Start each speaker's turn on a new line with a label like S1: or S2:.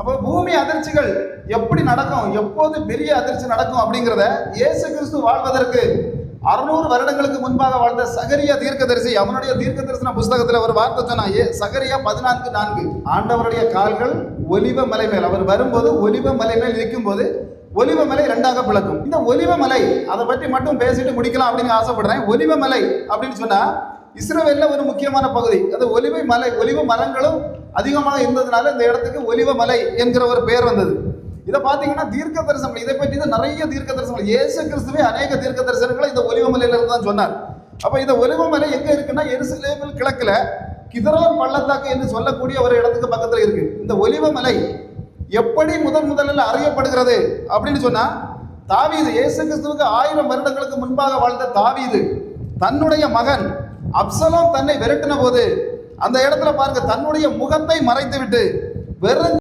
S1: அப்போ பூமி அதிர்ச்சிகள் எப்படி நடக்கும்? எப்போது பெரிய அதிர்ச்சி நடக்கும் அப்படிங்கிறத இயேசு கிறிஸ்து வாழ்வதற்கு அறுநூறு வருடங்களுக்கு முன்பாக வாழ்ந்த சகரியா தீர்க்கதரிசி அவனுடைய தீர்க்க தரிசன புஸ்தகத்தில் ஒரு வார்த்தை சொன்னா ஏ சகரியா பதினான்கு நான்கு. ஆண்டவருடைய கால்கள் ஒலிவ மலை மேல். அவர் வரும்போது ஒலிவ மலை மேல் நிற்கும் போது ஒலிவ மலை ரெண்டாக பிளக்கும். இந்த ஒலிவ மலை அதை பற்றி மட்டும் பேசிட்டு முடிக்கலாம் அப்படின்னு ஆசைப்படுறேன். ஒலிவ மலை அப்படின்னு சொன்னா இஸ்ரவேல்ல ஒரு முக்கியமான பகுதி. அது ஒலிவை மலை ஒலிவ மரங்களும் அதிகமாக இருந்ததுனால இந்த இடத்துக்கு ஒலிவ மலை என்கிற ஒரு பெயர் வந்தது. இதை பார்த்தீங்கன்னா தீர்க்க தரிசனம் இதை பற்றி தான் நிறைய தீர்க்க தரிசனம். இயேசு கிறிஸ்துவே அநேக தீர்க்க தரிசனங்களை இந்த ஒலிவ மலையில இருந்து தான் சொன்னார். அப்போ இந்த ஒலிவ மலை எங்கே இருக்குன்னா எருசலேமில் கிழக்கில் கிதரோர் பள்ளத்தாக்கு என்று சொல்லக்கூடிய ஒரு இடத்துக்கு பக்கத்தில் இருக்கு. இந்த ஒலிவ மலை எப்படி முதன் முதலில் அறியப்படுகிறது அப்படின்னு சொன்னா தாவீது இயேசு கிறிஸ்துவுக்கு ஆயிரம் வருடங்களுக்கு முன்பாக வாழ்ந்த தாவீது தன்னுடைய மகன் அப்சலோம் தன்னை விரட்டின போது அந்த இடத்துல பாருங்க தன்னுடைய முகத்தை மறைத்து விட்டு வெறும்